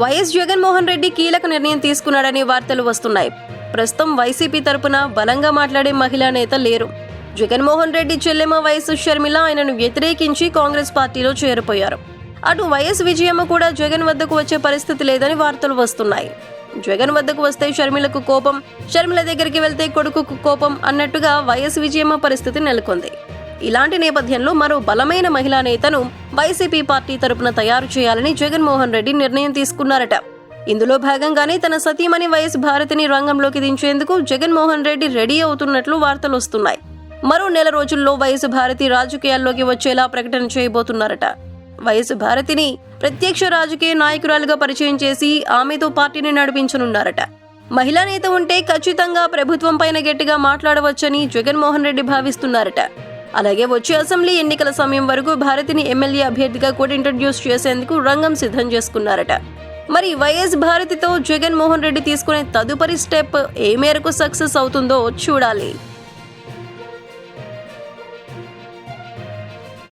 YS Jaganmohan Reddy కీలక నిర్ణయం తీసుకున్నాడని వార్తలు వస్తున్నాయి. ప్రస్తుతం వైసీపీ తరపున బలంగా మాట్లాడే మహిళా నేత లేరు. జగన్మోహన్ రెడ్డి చెల్లెమ్మ వైఎస్ షర్మిల ఆయనను వ్యతిరేకించి కాంగ్రెస్ పార్టీలో చేరిపోయారు. అటు వైఎస్ విజయమ్మ కూడా జగన్ వద్దకు వచ్చే పరిస్థితి లేదని వార్తలు వస్తున్నాయి. జగన్ వద్దకు వస్తే షర్మిలకు కోపం షర్మిల దగ్గరికి వెళ్తే కొడుకుకు కోపం అన్నట్టుగా వైఎస్ విజయమ్మ పరిస్థితి నెలకొంది. ఇలాంటి నేపథ్యంలో మరో బలమైన మహిళా నేతను వైసీపీ పార్టీ తరపున తయారు చేయాలని జగన్మోహన్ రెడ్డి నిర్ణయం తీసుకున్నారట. ఇందులో భాగంగానే తన సతీమణి వైఎస్ భారతిని రంగంలోకి దించేందుకు జగన్మోహన్ రెడ్డి రెడీ అవుతున్నట్లు వార్తలు వస్తున్నాయి. మరో నెల రోజుల్లో వైఎస్ భారతి రాజకీయాల్లోకి వచ్చేలా ప్రకటన చేయబోతున్నారట. వైఎస్ భారతిని ప్రత్యక్ష రాజకీయ నాయకురాలుగా పరిచయం చేసి ఆమెతో పార్టీని నడిపించనున్నారట. మహిళా నేత ఉంటే ఖచ్చితంగా ప్రభుత్వం పైన గట్టిగా మాట్లాడవచ్చని జగన్మోహన్ రెడ్డి భావిస్తున్నారట. అలాగే వచ్చే అసెంబ్లీ ఎన్నికల సమయం వరకు భారతిని ఎమ్మెల్యే అభ్యర్థిగా కూడా ఇంట్రడ్యూస్ చేసేందుకు రంగం సిద్ధం చేసుకున్నారట. మరి వైఎస్ భారతితో జగన్మోహన్ రెడ్డి తీసుకునే తదుపరి స్టెప్ ఏ మేరకు సక్సెస్ అవుతుందో చూడాలి.